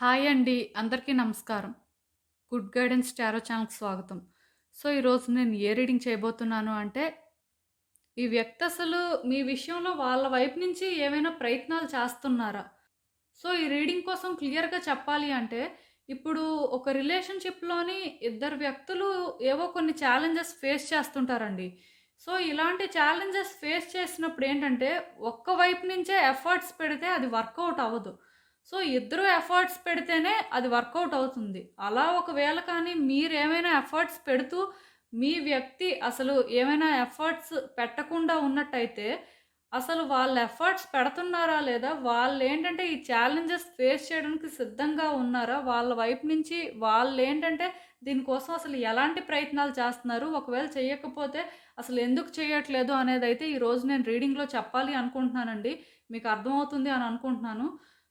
Hi అండి. అందరికీ నమస్కారం. గుడ్ గైడెన్స్ టారో ఛానల్‌కి స్వాగతం. సో, ఈరోజు నేను ఏ రీడింగ్ చేయబోతున్నాను అంటే, ఈ వ్యక్తి అసలు మీ విషయంలో వాళ్ళ వైపు నుంచి ఏమైనా ప్రయత్నాలు చేస్తున్నారా? సో, ఈ రీడింగ్ కోసం క్లియర్‌గా చెప్పాలి అంటే, ఇప్పుడు ఒక రిలేషన్‌షిప్‌లోని ఇద్దరు వ్యక్తులు ఏవో కొన్ని ఛాలెంజెస్ ఫేస్ చేస్తుంటారండి. సో, ఇలాంటి ఛాలెంజెస్ ఫేస్ చేసినప్పుడు ఏంటంటే, ఒక్క వైపు నుంచే ఎఫర్ట్స్ పెడితే అది వర్కౌట్ అవ్వదు. సో, ఇద్దరు ఎఫర్ట్స్ పెడితేనే అది వర్కౌట్ అవుతుంది. అలా ఒకవేళ కానీ మీరేమైనా ఎఫర్ట్స్ పెడుతూ, మీ వ్యక్తి అసలు ఏమైనా ఎఫర్ట్స్ పెట్టకుండా ఉన్నట్టయితే, అసలు వాళ్ళ ఎఫర్ట్స్ పెడుతున్నారా లేదా? వాళ్ళు ఏంటంటే ఈ ఛాలెంజెస్ ఫేస్ చేయడానికి సిద్ధంగా ఉన్నారా? వాళ్ళ వైపు నుంచి వాళ్ళు ఏంటంటే దీనికోసం అసలు ఎలాంటి ప్రయత్నాలు చేస్తున్నారు? ఒకవేళ చేయకపోతే అసలు ఎందుకు చేయట్లేదు అనేది అయితే ఈరోజు నేను రీడింగ్‌లో చెప్పాలి అనుకుంటున్నానండి. మీకు అర్థమవుతుంది అని అనుకుంటున్నాను.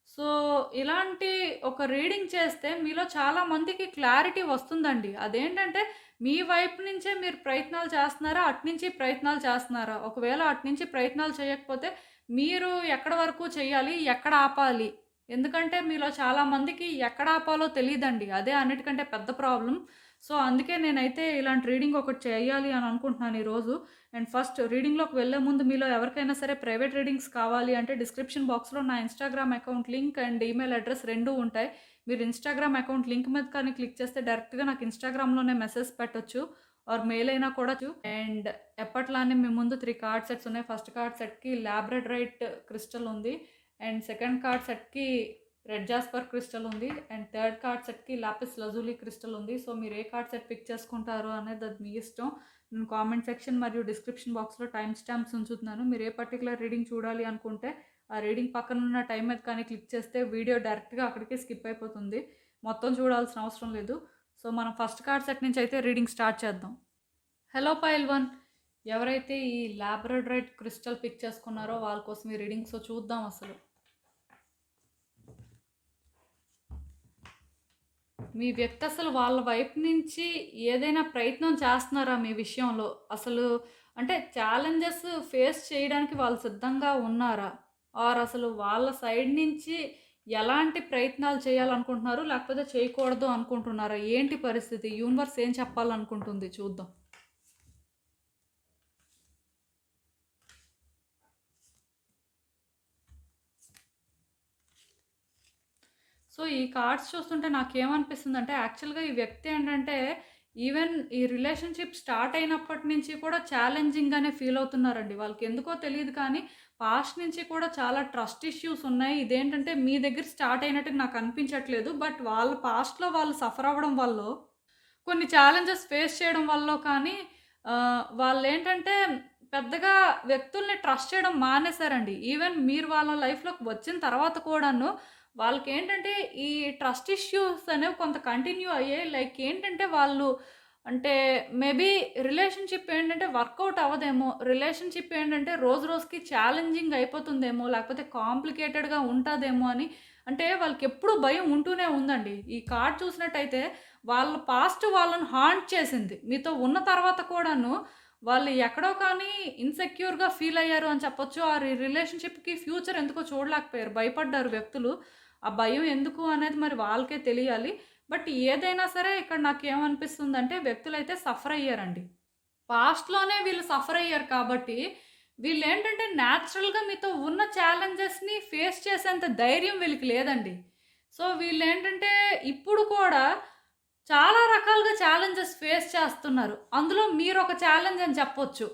సో, ఇలాంటి ఒక రీడింగ్ చేస్తే మీలో చాలా మందికి క్లారిటీ వస్తుందండి. అదేంటంటే మీ వైపు నుంచే మీరు ప్రయత్నాలు చేస్తున్నారా? అట్నుంచి ప్రయత్నాలు చేస్తున్నారా? ఒకవేళ అట్నుంచి ప్రయత్నాలు చేయకపోతే మీరు ఎక్కడి వరకు చేయాలి? ఎక్కడ ఆపాలి? ఎందుకంటే మీలో చాలామందికి ఎక్కడ ఆపాలో తెలియదండి అదే అన్నిటికంటే పెద్ద ప్రాబ్లం సో, అందుకే నేనైతే ఇలాంటి రీడింగ్ ఒకటి చేయాలి అని అనుకుంటున్నాను ఈరోజు. అండ్ ఫస్ట్ రీడింగ్‌లోకి వెళ్ళే ముందు మీలో ఎవరికైనా సరే ప్రైవేట్ రీడింగ్స్ కావాలి అంటే డిస్క్రిప్షన్ బాక్స్‌లో నా Instagram account link and email address రెండూ ఉంటాయి. మీరు ఇన్‌స్టాగ్రామ్ అకౌంట్ లింక్ మీద కానీ క్లిక్ చేస్తే డైరెక్ట్‌గా నాకు ఇన్‌స్టాగ్రామ్‌లోనే మెసేజ్ పెట్టొచ్చు. ఆర్ మెయిల్ అయినా కూడా అండ్ ఎప్పట్లానే మీ ముందు త్రీ కార్డ్ సెట్స్ ఉన్నాయి. ఫస్ట్ కార్డ్ సెట్‌కి లాబ్రడరైట్ క్రిస్టల్ ఉంది. అండ్ సెకండ్ కార్డ్ సెట్‌కి రెడ్ జాస్పర్ క్రిస్టల్ ఉంది. అండ్ థర్డ్ కార్డ్ సెట్‌కి లాపిస్ లజూలీ క్రిస్టల్ ఉంది. సో, మీరు ఏ కార్డ్ సెట్ పిక్ చేసుకుంటారు అనేది అది మీ ఇష్టం. నేను కామెంట్ సెక్షన్ మరియు డిస్క్రిప్షన్ బాక్స్‌లో టైమ్ స్టాంప్స్ ఉంచుతున్నాను. మీరు ఏ పర్టికులర్ రీడింగ్ చూడాలి అనుకుంటే, ఆ రీడింగ్ పక్కన ఉన్న టైం మీద కానీ క్లిక్ చేస్తే వీడియో డైరెక్ట్‌గా అక్కడికే స్కిప్ అయిపోతుంది. మొత్తం చూడాల్సిన అవసరం లేదు. సో, మనం ఫస్ట్ కార్డ్ సెట్ నుంచి అయితే రీడింగ్ స్టార్ట్ చేద్దాం. హలో పైల్వాన్. ఎవరైతే ఈ లాబ్రడరైట్ క్రిస్టల్ పిక్ చేసుకున్నారో వాళ్ళ కోసం ఈ రీడింగ్. సో, చూద్దాం అసలు. మీ వ్యక్తి అసలు వాళ్ళ వైపు నుంచి ఏదైనా ప్రయత్నం చేస్తున్నారా మీ విషయంలో? అసలు అంటే ఛాలెంజెస్ ఫేస్ చేయడానికి వాళ్ళు సిద్ధంగా ఉన్నారా? ఆర్ అసలు వాళ్ళ సైడ్ నుంచి ఎలాంటి ప్రయత్నాలు చేయాలనుకుంటున్నారు? లేకపోతే చేయకూడదు అనుకుంటున్నారా? ఏంటి పరిస్థితి? యూనివర్స్ ఏం చెప్పాలనుకుంటుంది చూద్దాం. సో, ఈ కార్డ్స్ చూస్తుంటే నాకేమనిపిస్తుందంటే యాక్చువల్‌గా ఈ వ్యక్తి ఏంటంటే ఈవెన్ ఈ రిలేషన్‌షిప్ స్టార్ట్ అయినప్పటి నుంచి కూడా ఛాలెంజింగ్‌గానే ఫీల్ అవుతున్నారండి. వాళ్ళకి ఎందుకో తెలియదు కానీ పాస్ట్ నుంచి కూడా చాలా ట్రస్ట్ ఇష్యూస్ ఉన్నాయి. ఇదేంటంటే మీ దగ్గర స్టార్ట్ అయినట్టు నాకు అనిపించట్లేదు. బట్ వాళ్ళ పాస్ట్‌లో వాళ్ళు సఫర్ అవ్వడం వల్ల కొన్ని ఛాలెంజెస్ ఫేస్ చేయడం వల్ల కానీ వాళ్ళు వాళ్ళేంటంటే పెద్దగా వ్యక్తుల్ని ట్రస్ట్ చేయడం మానేశారండి. ఈవెన్ మీరు వాళ్ళ లైఫ్‌లోకి వచ్చిన తర్వాత కూడాను వాళ్ళకి ఏంటంటే ఈ ట్రస్ట్ ఇష్యూస్ అనేవి కొంత కంటిన్యూ అయ్యాయి. లైక్ ఏంటంటే వాళ్ళు అంటే మేబీ రిలేషన్‌షిప్ ఏంటంటే వర్కౌట్ అవ్వదేమో. రిలేషన్‌షిప్ ఏంటంటే రోజు రోజుకి ఛాలెంజింగ్ అయిపోతుందేమో, లేకపోతే కాంప్లికేటెడ్‌గా ఉంటుందేమో అని అంటే వాళ్ళకెప్పుడు భయం ఉంటూనే ఉందండి. ఈ కార్డ్ చూసినట్టయితే వాళ్ళ పాస్ట్ వాళ్ళని హాంట్ చేసింది. మీతో ఉన్న తర్వాత కూడాను వాళ్ళు ఎక్కడో కానీ ఇన్‌సెక్యూర్‌గా ఫీల్ అయ్యారు అని చెప్పొచ్చు. ఆ రిలేషన్‌షిప్‌కి ఫ్యూచర్ ఎందుకో చూడలేకపోయారు. భయపడ్డారు వ్యక్తులు. ఆ భయం ఎందుకు అనేది మరి వాళ్ళకే తెలియాలి. బట్ ఏదైనా సరే ఇక్కడ నాకేమనిపిస్తుందంటే వ్యక్తులైతే సఫర్ అయ్యారండి. పాస్ట్‌లోనే వీళ్ళు సఫర్ అయ్యారు కాబట్టి వీళ్ళు ఏంటంటే న్యాచురల్‌గా మీతో ఉన్న ఛాలెంజెస్‌ని ఫేస్ చేసేంత ధైర్యం వీళ్ళకి లేదండి. సో, వీళ్ళు ఏంటంటే ఇప్పుడు కూడా చాలా రకాలుగా ఛాలెంజెస్ ఫేస్ చేస్తున్నారు. అందులో మీరొక ఛాలెంజ్ అని చెప్పొచ్చు.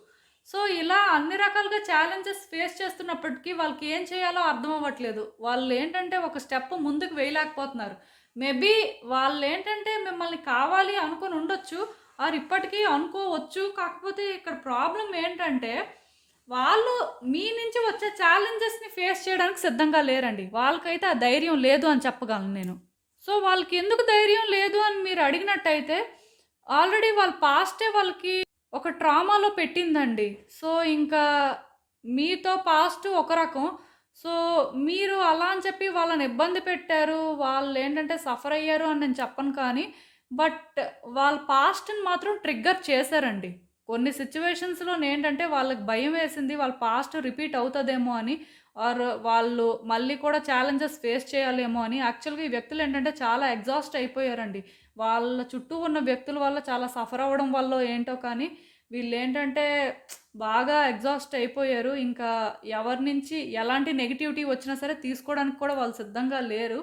సో, ఇలా అన్ని రకాలుగా ఛాలెంజెస్ ఫేస్ చేస్తున్నప్పటికీ వాళ్ళకి ఏం చేయాలో అర్థం అవ్వట్లేదు. వాళ్ళు ఏంటంటే ఒక స్టెప్ ముందుకు వేయలేకపోతున్నారు. మేబీ వాళ్ళు ఏంటంటే మిమ్మల్ని కావాలి అనుకుని ఉండొచ్చు. వారు ఇప్పటికీ అనుకోవచ్చు. కాకపోతే ఇక్కడ ప్రాబ్లం ఏంటంటే వాళ్ళు మీ నుంచి వచ్చే ఛాలెంజెస్‌ని ఫేస్ చేయడానికి సిద్ధంగా లేరండి. వాళ్ళకైతే ఆ ధైర్యం లేదు అని చెప్పగలను నేను. సో, వాళ్ళకి ఎందుకు ధైర్యం లేదు అని మీరు అడిగినట్టయితే ఆల్రెడీ వాళ్ళ పాస్టే వాళ్ళకి ఒక ట్రామాలో పెట్టిందండి. సో, ఇంకా మీతో పాస్ట్ ఒక రకం. సో, మీరు అలా అని చెప్పి వాళ్ళని ఇబ్బంది పెట్టారు. వాళ్ళు ఏంటంటే సఫర్ అయ్యారు అని నేను చెప్పను కానీ, బట్ వాళ్ళ పాస్ట్‌ని మాత్రం ట్రిగ్గర్ చేశారండి. కొన్ని సిట్యుయేషన్స్‌లోనేంటంటే వాళ్ళకి భయం వేసింది వాళ్ళ పాస్ట్ రిపీట్ అవుతుందేమో అని. ఆర్ వాళ్ళు మళ్ళీ కూడా ఛాలెంజెస్ ఫేస్ చేయాలేమో అని యాక్చువల్‌గా ఈ వ్యక్తులు ఏంటంటే చాలా ఎగ్జాస్ట్ అయిపోయారండి. వాళ్ళ చుట్టూ ఉన్న వ్యక్తుల వల్ల చాలా సఫర్ అవ్వడం వల్ల ఏంటో కానీ వీళ్ళేంటంటే బాగా ఎగ్జాస్ట్ అయిపోయారు. ఇంకా ఎవరి నుంచి ఎలాంటి నెగటివిటీ వచ్చినా సరే తీసుకోవడానికి కూడా వాళ్ళు సిద్ధంగా లేరు.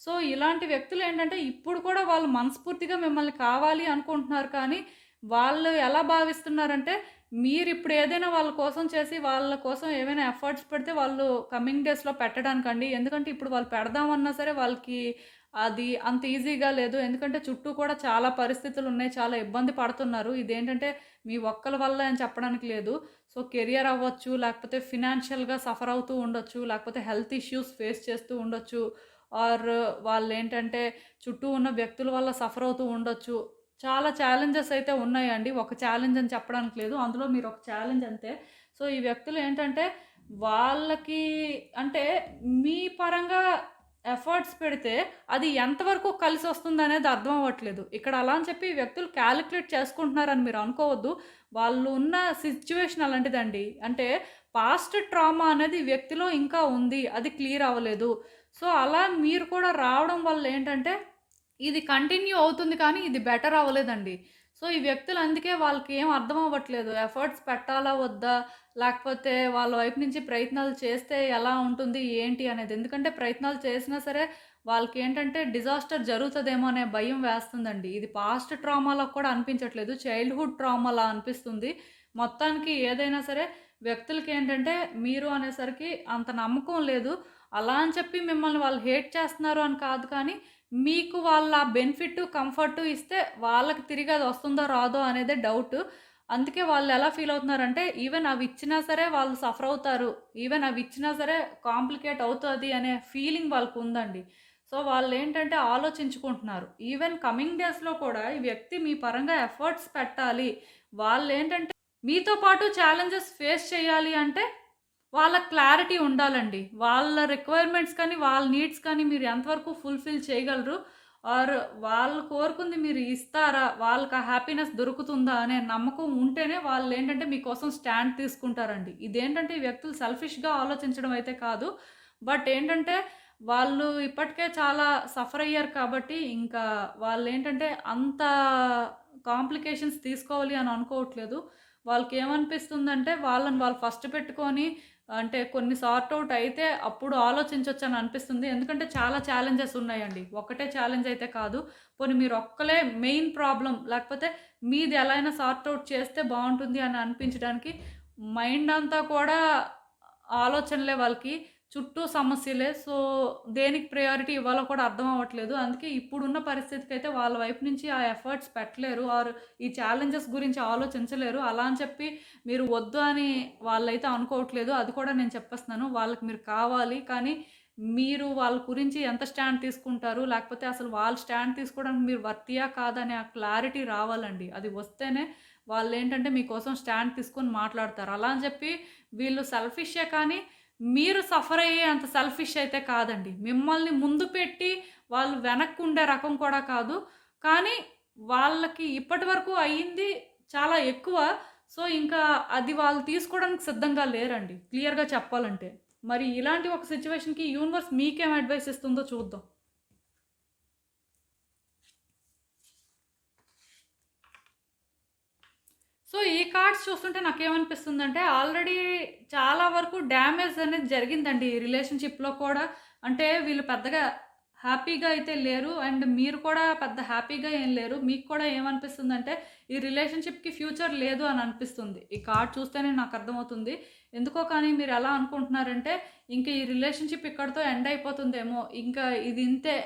సో, ఇలాంటి వ్యక్తులు ఏంటంటే ఇప్పుడు కూడా వాళ్ళు మనస్ఫూర్తిగా మిమ్మల్ని కావాలి అనుకుంటున్నారు కానీ వాళ్ళు ఎలా భావిస్తున్నారంటే మీరిప్పుడు ఏదైనా వాళ్ళ కోసం చేసి వాళ్ళ కోసం ఏమైనా ఎఫర్ట్స్ పెడితే వాళ్ళు కమింగ్ డేస్‌లో పెట్టడానికండి. ఎందుకంటే ఇప్పుడు వాళ్ళు పెడదామన్నా సరే వాళ్ళకి అది అంత ఈజీగా లేదు. ఎందుకంటే చుట్టూ కూడా చాలా పరిస్థితులు ఉన్నాయి చాలా ఇబ్బంది పడుతున్నారు. ఇదేంటంటే మీ ఒక్కల వల్ల అని చెప్పడానికి లేదు. సో, కెరియర్ అవ్వచ్చు, లేకపోతే ఫినాన్షియల్‌గా సఫర్ అవుతూ ఉండొచ్చు, లేకపోతే హెల్త్ ఇష్యూస్ ఫేస్ చేస్తూ ఉండొచ్చు. ఆర్ వాళ్ళు ఏంటంటే చుట్టూ ఉన్న వ్యక్తుల వల్ల సఫర్ అవుతూ ఉండొచ్చు. చాలా ఛాలెంజెస్ అయితే ఉన్నాయండి. ఒక ఛాలెంజ్ అని చెప్పడానికి లేదు. అందులో మీరు ఒక ఛాలెంజ్ అంతే. సో, ఈ వ్యక్తులు ఏంటంటే వాళ్ళకి అంటే మీ పరంగా ఎఫర్ట్స్ పెడితే అది ఎంతవరకు కలిసి వస్తుందనేది అర్థం అవ్వట్లేదు. ఇక్కడ అలా అని చెప్పి వ్యక్తులు క్యాలిక్యులేట్ చేసుకుంటున్నారని మీరు అనుకోవద్దు. వాళ్ళు ఉన్న సిచ్యువేషన్ అలాంటిదండి. అంటే పాస్ట్ ట్రామా అనేది వ్యక్తిలో ఇంకా ఉంది. అది క్లియర్ అవ్వలేదు. సో, అలా మీరు కూడా రావడం వల్ల ఏంటంటే ఇది కంటిన్యూ అవుతుంది కానీ ఇది బెటర్ అవ్వలేదండి. సో, ఈ వ్యక్తులు అందుకే వాళ్ళకి ఏం అర్థం అవ్వట్లేదు. ఎఫర్ట్స్ పెట్టాలా? వద్దా? లేకపోతే వాళ్ళ వైపు నుంచి ప్రయత్నాలు చేస్తే ఎలా ఉంటుంది? ఏంటి? అనేది. ఎందుకంటే ప్రయత్నాలు చేసినా సరే వాళ్ళకేంటంటే డిజాస్టర్ జరుగుతుందేమో అనే భయం వేస్తుందండి. ఇది పాస్ట్ ట్రామాలా కూడా అనిపించట్లేదు. చైల్డ్‌హుడ్ ట్రామాలా అనిపిస్తుంది. మొత్తానికి ఏదైనా సరే వ్యక్తులకి ఏంటంటే మీరు అనేసరికి అంత నమ్మకం లేదు. అలా అని చెప్పి మిమ్మల్ని వాళ్ళు హేట్ చేస్తున్నారు అని కాదు కానీ మీకు వాళ్ళ బెనిఫిట్, కంఫర్ట్ ఇస్తే వాళ్ళకి తిరిగి అది వస్తుందో రాదో అనేది డౌట్. అందుకే వాళ్ళు ఎలా ఫీల్ అవుతున్నారంటే ఈవెన్ అవి ఇచ్చినా సరే వాళ్ళు సఫర్ అవుతారు. ఈవెన్ అవి ఇచ్చినా సరే కాంప్లికేట్ అవుతుంది అనే ఫీలింగ్ వాళ్ళకు ఉందండి సో, వాళ్ళు ఏంటంటే ఆలోచించుకుంటున్నారు. ఈవెన్ కమింగ్ డేస్‌లో కూడా ఈ వ్యక్తి మీ పరంగా ఎఫర్ట్స్ పెట్టాలి. వాళ్ళు ఏంటంటే మీతో పాటు ఛాలెంజెస్ ఫేస్ చేయాలి అంటే వాళ్ళ క్లారిటీ ఉండాలండి. వాళ్ళ రిక్వైర్మెంట్స్ కానీ, వాళ్ళ నీడ్స్ కానీ మీరు ఎంతవరకు ఫుల్‌ఫిల్ చేయగలరు? ఆర్ వాళ్ళు కోరుకుంది మీరు ఇస్తారా? వాళ్ళకి ఆ హ్యాపీనెస్ దొరుకుతుందా? అనే నమ్మకం ఉంటేనే వాళ్ళు ఏంటంటే మీకోసం స్టాండ్ తీసుకుంటారండి. ఇదేంటంటే ఈ వ్యక్తులు సెల్ఫిష్‌గా ఆలోచించడం అయితే కాదు. బట్ ఏంటంటే వాళ్ళు ఇప్పటికే చాలా సఫర్ అయ్యారు కాబట్టి ఇంకా వాళ్ళు ఏంటంటే అంత కాంప్లికేషన్స్ తీసుకోవాలి అని అనుకోవట్లేదు. వాళ్ళకి ఏమనిపిస్తుందంటే వాళ్ళని వాళ్ళు ఫస్ట్ పెట్టుకొని అంటే కొన్ని సార్ట్ అవుట్ అయితే అప్పుడు ఆలోచించవచ్చు అని అనిపిస్తుంది. ఎందుకంటే చాలా ఛాలెంజెస్ ఉన్నాయండి. ఒక్కటే ఛాలెంజ్ అయితే కాదు. పోనీ మీరు ఒక్కలే మెయిన్ ప్రాబ్లం లేకపోతే మీది ఎలా అయినా సార్ట్ అవుట్ చేస్తే బాగుంటుంది అని అనిపించడానికి మైండ్ అంతా కూడా ఆలోచనలే వాళ్ళకి. చుట్టూ సమస్యలే. సో, దేనికి ప్రయారిటీ ఇవ్వాలో కూడా అర్థం అవ్వట్లేదు. అందుకే ఇప్పుడున్న పరిస్థితికి అయితే వాళ్ళ వైపు నుంచి ఆ ఎఫర్ట్స్ పెట్టలేరు. ఆరు ఈ ఛాలెంజెస్ గురించి ఆలోచించలేరు. అలా అని చెప్పి మీరు వద్దు అని వాళ్ళైతే అనుకోవట్లేదు. అది కూడా నేను చెప్పేస్తున్నాను. వాళ్ళకి మీరు కావాలి. కానీ మీరు వాళ్ళ గురించి ఎంత స్టాండ్ తీసుకుంటారు? లేకపోతే అసలు వాళ్ళు స్టాండ్ తీసుకోవడానికి మీరు వర్తియా? కాదని ఆ క్లారిటీ రావాలండి. అది వస్తేనే వాళ్ళు ఏంటంటే మీకోసం స్టాండ్ తీసుకొని మాట్లాడతారు. అలా అని చెప్పి వీళ్ళు సెల్ఫిషే కానీ మీరు సఫర్ అయ్యే అంత సెల్ఫిష్ అయితే కాదండి. మిమ్మల్ని ముందు పెట్టి వాళ్ళు వెనక్కి ఉండే రకం కూడా కాదు. కానీ వాళ్ళకి ఇప్పటివరకు అయింది చాలా ఎక్కువ. సో, ఇంకా అది వాళ్ళు తీసుకోవడానికి సిద్ధంగా లేరండి. క్లియర్‌గా చెప్పాలంటే. మరి ఇలాంటి ఒక సిచ్యువేషన్కి యూనివర్స్ మీకేం అడ్వైస్ ఇస్తుందో చూద్దాం. సో, ఈ కార్డ్స్ చూస్తుంటే నాకేమనిపిస్తుందంటే ఆల్రెడీ చాలా వరకు డ్యామేజ్ అనేది జరిగిందండి ఈ రిలేషన్‌షిప్‌లో కూడా. అంటే వీళ్ళు పెద్దగా హ్యాపీగా అయితే లేరు. అండ్ మీరు కూడా పెద్ద హ్యాపీగా ఏం లేరు. మీకు కూడా ఏమనిపిస్తుందంటే ఈ రిలేషన్‌షిప్‌కి ఫ్యూచర్ లేదు అని అనిపిస్తుంది. ఈ కార్డ్ చూస్తేనే నాకు అర్థమవుతుంది. ఎందుకో కానీ మీరు ఎలా అనుకుంటున్నారంటే ఇంక ఈ రిలేషన్‌షిప్ ఇక్కడితో ఎండ్ అయిపోతుందేమో. ఇంకా ఇది ఇంతే.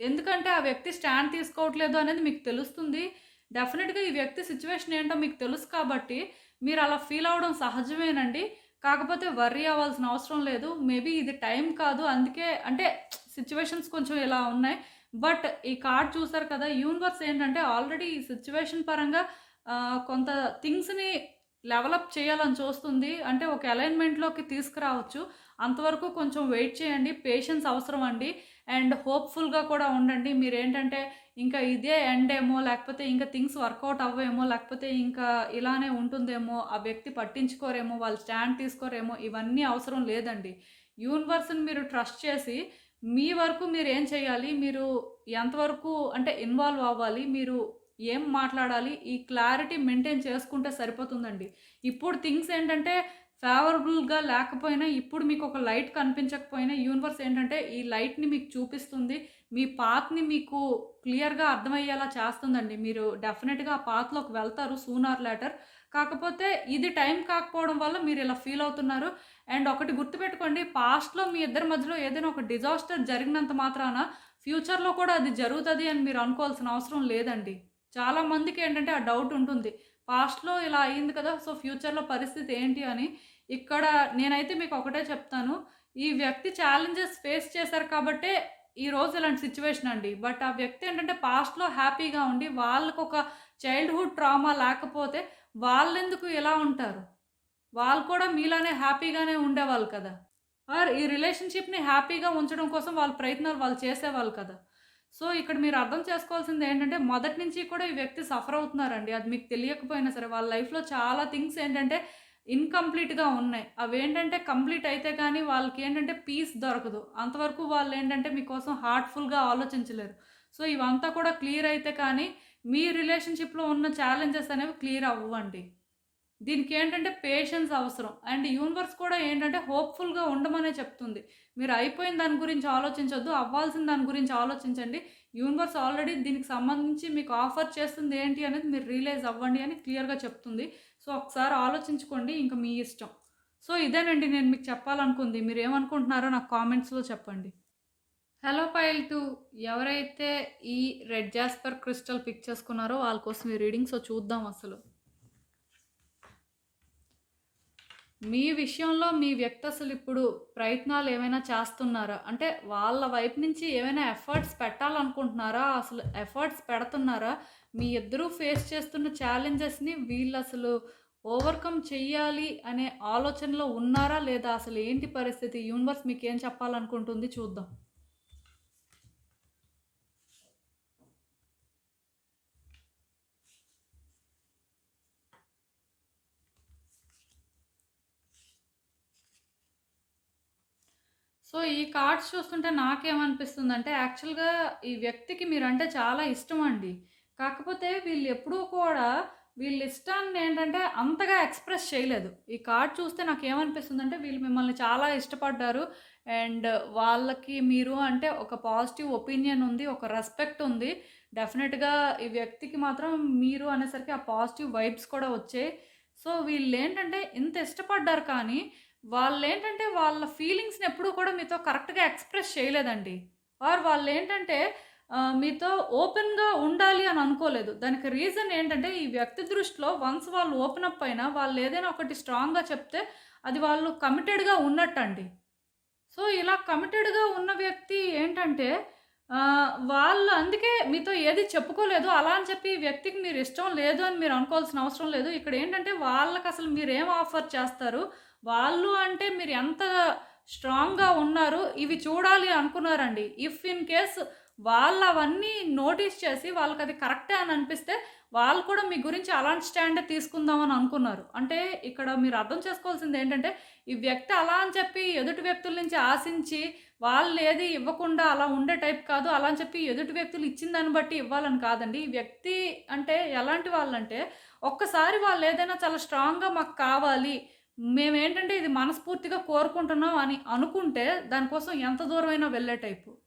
ఎందుకంటే ఆ వ్యక్తి స్టాండ్ తీసుకోవట్లేదు అనేది మీకు తెలుస్తుంది. డెఫినెట్గా ఈ వ్యక్తి సిచ్యువేషన్ ఏంటో మీకు తెలుసు కాబట్టి మీరు అలా ఫీల్ అవ్వడం సహజమేనండి. కాకపోతే వర్రీ అవ్వాల్సిన అవసరం లేదు. మేబీ ఇది టైం కాదు. అందుకే అంటే సిచ్యువేషన్స్ కొంచెం ఇలా ఉన్నాయి. బట్ ఈ కార్డ్ చూసారు కదా! యూనివర్స్ ఏంటంటే ఆల్రెడీ ఈ సిచ్యువేషన్ పరంగా కొంత థింగ్స్‌ని లెవలప్ చేయాలని చూస్తుంది. అంటే ఒక అలైన్‌మెంట్‌లోకి తీసుకురావచ్చు. అంతవరకు కొంచెం వెయిట్ చేయండి. పేషెన్స్ అవసరం అండి. అండ్ హోప్‌ఫుల్‌గా కూడా ఉండండి. మీరేంటంటే ఇంకా ఇదే ఎండ్ ఏమో, లేకపోతే ఇంకా థింగ్స్ వర్కౌట్ అవ్వేమో, లేకపోతే ఇంకా ఇలానే ఉంటుందేమో, ఆ వ్యక్తి పట్టించుకోరేమో, వాళ్ళు స్టాండ్ తీసుకోరేమో, ఇవన్నీ అవసరం లేదండి. యూనివర్స్‌ని మీరు ట్రస్ట్ చేసి, మీ వరకు మీరు ఏం చేయాలి? మీరు ఎంతవరకు అంటే ఇన్వాల్వ్ అవ్వాలి? మీరు ఏం మాట్లాడాలి? ఈ క్లారిటీ మెయింటైన్ చేసుకుంటే సరిపోతుందండి. ఇప్పుడు థింగ్స్ ఏంటంటే ఫేవరబుల్‌గా లేకపోయినా, ఇప్పుడు మీకు ఒక లైట్ కనిపించకపోయినా యూనివర్స్ ఏంటంటే ఈ లైట్‌ని మీకు చూపిస్తుంది. మీ పాత్‌ని మీకు క్లియర్‌గా అర్థమయ్యేలా చేస్తుందండి. మీరు డెఫినెట్గా ఆ పాత్‌లోకి వెళ్తారు సూన్ ఆర్ లేటర్. కాకపోతే ఇది టైం కాకపోవడం వల్ల మీరు ఇలా ఫీల్ అవుతున్నారు. అండ్ ఒకటి గుర్తుపెట్టుకోండి పాస్ట్‌లో మీ ఇద్దరి మధ్యలో ఏదైనా ఒక డిజాస్టర్ జరిగినంత మాత్రాన ఫ్యూచర్‌లో కూడా అది జరుగుతుంది అని మీరు అనుకోవాల్సిన అవసరం లేదండి. చాలా మందికేంటంటే ఆ డౌట్ ఉంటుంది. పాస్ట్‌లో ఇలా అయింది కదా! సో, ఫ్యూచర్‌లో పరిస్థితి ఏంటి అని. ఇక్కడ నేనైతే మీకు ఒకటే చెప్తాను. ఈ వ్యక్తి ఛాలెంజెస్ ఫేస్ చేశారు కాబట్టే ఈరోజు ఇలాంటి సిచ్యువేషన్ అండి. బట్ ఆ వ్యక్తి ఏంటంటే పాస్ట్‌లో హ్యాపీగా ఉండి వాళ్ళకు ఒక చైల్డ్‌హుడ్ ట్రామా లేకపోతే వాళ్ళెందుకు ఇలా ఉంటారు? వాళ్ళు కూడా మీలానే హ్యాపీగానే ఉండేవాళ్ళు కదా! ఆర్ ఈ రిలేషన్‌షిప్‌ని హ్యాపీగా ఉంచడం కోసం వాళ్ళ ప్రయత్నాలు వాళ్ళు చేసేవాళ్ళు కదా! సో, ఇక్కడ మీరు అర్థం చేసుకోవాల్సింది ఏంటంటే మొదటి నుంచి కూడా ఈ వ్యక్తి సఫర్ అవుతున్నారండి. అది మీకు తెలియకపోయినా సరే వాళ్ళ లైఫ్‌లో చాలా థింగ్స్ ఏంటంటే ఇన్‌కంప్లీట్‌గా ఉన్నాయి. అవి ఏంటంటే కంప్లీట్ అయితే కానీ వాళ్ళకి ఏంటంటే పీస్ దొరకదు. అంతవరకు వాళ్ళు ఏంటంటే మీకోసం హార్ట్‌ఫుల్‌గా ఆలోచించలేరు. సో, ఇవంతా కూడా క్లియర్ అయితే కానీ మీ రిలేషన్‌షిప్‌లో ఉన్న ఛాలెంజెస్ అనేవి క్లియర్ అవ్వండి. దీనికి ఏంటంటే పేషెన్స్ అవసరం. అండ్ యూనివర్స్ కూడా ఏంటంటే హోప్‌ఫుల్‌గా ఉండమనే చెప్తుంది. మీరు అయిపోయిన దాని గురించి ఆలోచించొద్దు. అవ్వాల్సిన దాని గురించి ఆలోచించండి. యూనివర్స్ ఆల్రెడీ దీనికి సంబంధించి మీకు ఆఫర్ చేస్తుంది ఏంటి అనేది మీరు రియలైజ్ అవ్వండి అని క్లియర్‌గా చెప్తుంది. సో, ఒకసారి ఆలోచించుకోండి. ఇంకా మీ ఇష్టం. సో, ఇదేనండి నేను మీకు చెప్పాలనుకుంది. మీరు ఏమనుకుంటున్నారో నాకు కామెంట్స్‌లో చెప్పండి. హలో పైల్ టూ ఎవరైతే ఈ రెడ్ జాస్పర్ క్రిస్టల్ పిక్ చేసుకున్నారో వాళ్ళ కోసం ఈ రీడింగ్. సో, చూద్దాం అసలు. మీ విషయంలో మీ వ్యక్తి అసలు ఇప్పుడు ప్రయత్నాలు ఏమైనా చేస్తున్నారా? అంటే వాళ్ళ వైపు నుంచి ఏమైనా ఎఫర్ట్స్ పెట్టాలనుకుంటున్నారా? అసలు ఎఫర్ట్స్ పెడుతున్నారా? మీ ఇద్దరూ ఫేస్ చేస్తున్న ఛాలెంజెస్‌ని వీళ్ళు అసలు ఓవర్‌కమ్ చెయ్యాలి అనే ఆలోచనలో ఉన్నారా? లేదా? అసలు ఏంటి పరిస్థితి? యూనివర్స్ మీకేం చెప్పాలనుకుంటుంది చూద్దాం. సో, ఈ కార్డ్స్ చూస్తుంటే నాకేమనిపిస్తుందంటే యాక్చువల్‌గా ఈ వ్యక్తికి మీరంటే చాలా ఇష్టం అండి కాకపోతే వీళ్ళు ఎప్పుడూ కూడా వీళ్ళ ఇష్టాన్ని ఏంటంటే అంతగా ఎక్స్‌ప్రెస్ చేయలేదు. ఈ కార్డ్ చూస్తే నాకు ఏమనిపిస్తుంది అంటే వీళ్ళు మిమ్మల్ని చాలా ఇష్టపడ్డారు. అండ్ వాళ్ళకి మీరు అంటే ఒక పాజిటివ్ ఒపీనియన్ ఉంది. ఒక రెస్పెక్ట్ ఉంది. డెఫినెట్గా ఈ వ్యక్తికి మాత్రం మీరు అనేసరికి ఆ పాజిటివ్ వైబ్స్ కూడా వచ్చాయి. సో, వీళ్ళు ఏంటంటే ఇంత ఇష్టపడ్డారు కానీ వాళ్ళు ఏంటంటే వాళ్ళ ఫీలింగ్స్‌ని ఎప్పుడూ కూడా మీతో కరెక్ట్‌గా ఎక్స్‌ప్రెస్ చేయలేదండి. ఆర్ వాళ్ళు ఏంటంటే మీతో ఓపెన్‌గా ఉండాలి అని అనుకోలేదు. దానికి రీజన్ ఏంటంటే ఈ వ్యక్తి దృష్టిలో వన్స్ వాళ్ళు ఓపెన్ అప్ అయినా వాళ్ళేదైనా ఒకటి స్ట్రాంగ్‌గా చెప్తే అది వాళ్ళు కమిటెడ్‌గా ఉన్నట్టండి. సో, ఇలా కమిటెడ్‌గా ఉన్న వ్యక్తి ఏంటంటే వాళ్ళు అందుకే మీతో ఏది చెప్పుకోలేదు. అలా అని చెప్పి ఈ వ్యక్తికి మీరు ఇష్టం లేదు అని మీరు అనుకోవాల్సిన అవసరం లేదు. ఇక్కడ ఏంటంటే వాళ్ళకి అసలు మీరు ఏం ఆఫర్ చేస్తారు? వాళ్ళు అంటే మీరు ఎంత స్ట్రాంగ్‌గా ఉన్నారు ఇవి చూడాలి అనుకున్నారండి. ఇఫ్ ఇన్ కేస్ వాళ్ళవన్నీ నోటీస్ చేసి వాళ్ళకి అది కరెక్టే అని అనిపిస్తే వాళ్ళు కూడా మీ గురించి అలాంటి స్టాండే తీసుకుందామని అనుకున్నారు. అంటే ఇక్కడ మీరు అర్థం చేసుకోవాల్సింది ఏంటంటే ఈ వ్యక్తి అలా అని చెప్పి ఎదుటి వ్యక్తుల నుంచి ఆశించి వాళ్ళేది ఇవ్వకుండా అలా ఉండే టైప్ కాదు. అలా అని చెప్పి ఎదుటి వ్యక్తులు ఇచ్చిన దాన్ని బట్టి ఇవ్వాలని కాదండి. ఈ వ్యక్తి అంటే ఎలాంటి వాళ్ళంటే ఒక్కసారి వాళ్ళు ఏదైనా చాలా స్ట్రాంగ్‌గా మాకు కావాలి. మేమేంటంటే ఇది మనస్ఫూర్తిగా కోరుకుంటున్నాం అని అనుకుంటే దానికోసం ఎంత దూరమైనా వెళ్ళే టైపు.